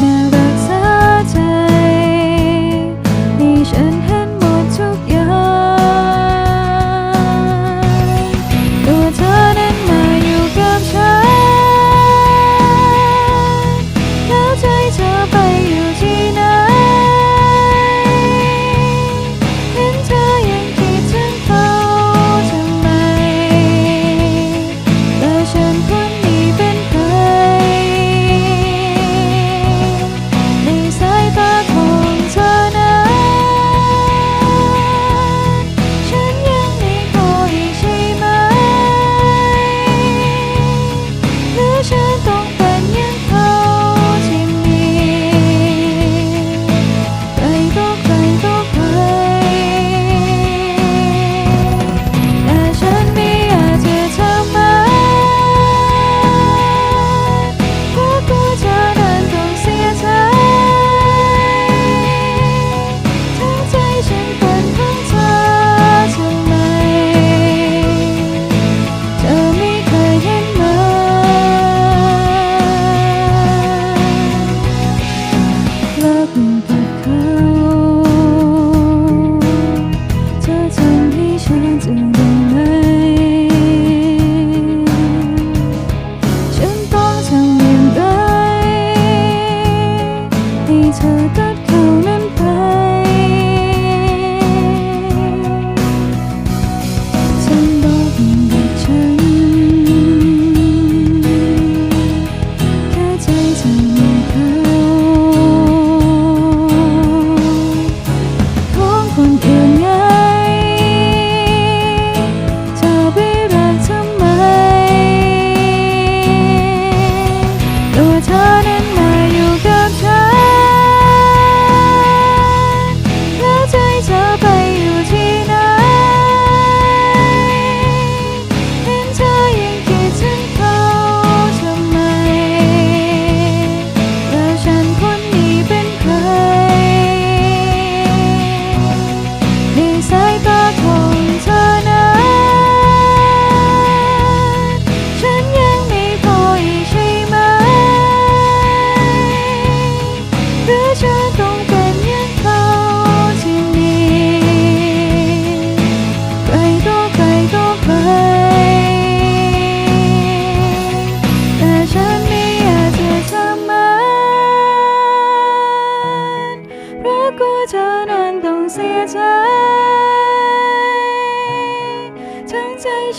น่ารักสะใจให้ฉันเห็นหมดทุกอย่างตัวเธอนั้นมาอยู่กับฉันแล้ใจเธอไปอยู่ที่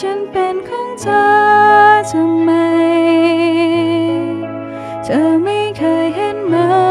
ฉันเป็นของเธอทำไม เธอไม่เคยเห็นมา